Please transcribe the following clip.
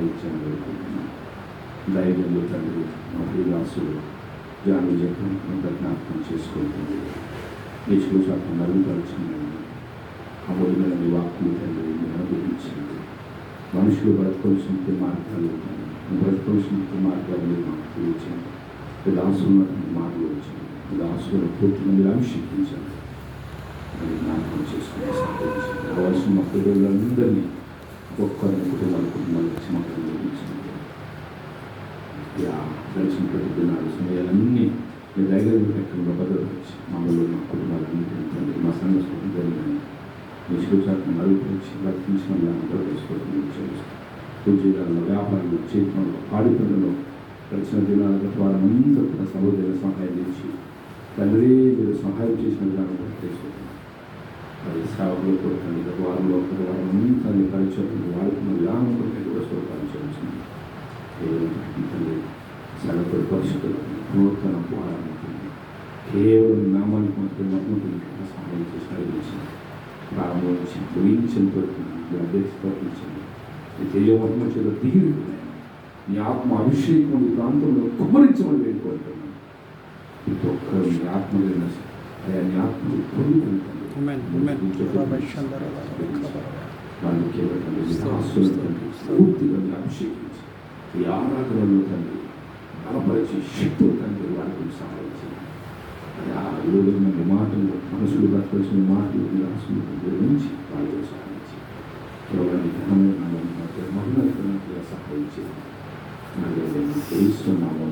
సహాయం చేయాలని వేడుకుంటున్నాను దైవంలో తండ్రి మా ప్రియాసులు జాని జపం జ్ఞాపకం చేసుకుంటుంది. దేశంలో శాతం మరుగుపరచండి అమూల్యమైన మీ వాక్కులు తండ్రి మీరు అనుభవించండి మనుషులు బ్రతకవలసిన మార్గాలు బ్రతకవలసిన మార్గాలు మీరు మాకు తెలియచండి మీ దాసులు మాటలు వచ్చండి మీ దాసులను పూర్తిగా మీరు అభిషేకించండి. మరి జ్ఞాపకం చేసుకుని సహాయించండి కావాల్సిన మా పిల్లలందరినీ ఒక్కరిని కుటుంబాల కుటుంబాలకు క్షమతలు నిర్మించండి గడిచిన ప్రతి దినాలు సమయాలన్నీ మీ దగ్గర ఎక్కడ భద్రపరిచి మమ్మల్ని మా కుటుంబాలన్నింటినీ మా సంఘ స్వతంత్రాన్ని మీ శివచాత్మ నలుగురించి రక్షించిన భద్రపరుచుకోవడం ఉద్యోగాల్లో వ్యాపారంలో చేతుల్లో పాడి పనుల్లో గడిచిన దినాల వారందరూ కూడా సహోదర సహాయం చేసి తండ్రి మీరు సహాయం చేసిన విధానం ప్రకటిస్తున్నాం సేవకులు కూడా తండ్రి గత వారంలో ఒక వారం అంతా పరిచయం వాడుకున్న మళ్ళీ కూడా కూడా స్వరూపాలు తల్లి కేవలం తండ్రి సగటు పరిశుద్ధులు నూతన ప్రారంభించింది కేవలం నామానికి మాత్రమే నమ్ముతుంది సహాయం చేసి అడిగించింది ప్రారంభం నుంచి ముగించేంత వరకు అభ్యర్థించండి ఈ తెలియమహిమ చేత దిగి నీ ఆత్మ అభిషేకం ప్రాంతంలో కుమరించమని వేడుకుంటున్నాను. ప్రతి ఒక్కరు మీ ఆత్మ అయ్యా నీ ఆత్మ వాళ్ళు పూర్తిగా నీ అభిషేకించి ఈ ఆరాధనలో తండ్రి బలపరిచి శక్తులు తండ్రి వారికి సహాయం చేయాలి అది ఆ రోజున మీ మాటలు మనసులు బ్రతకవలసిన మాటలు విలాసులు ఆస్తులు తండ్రి నుంచి వాళ్ళకి సహాయం చేయాలి కేవలం నీ ఘనమైన మహిళలకు సహాయం చేయాలి అలాగే తెలుస్తున్నాము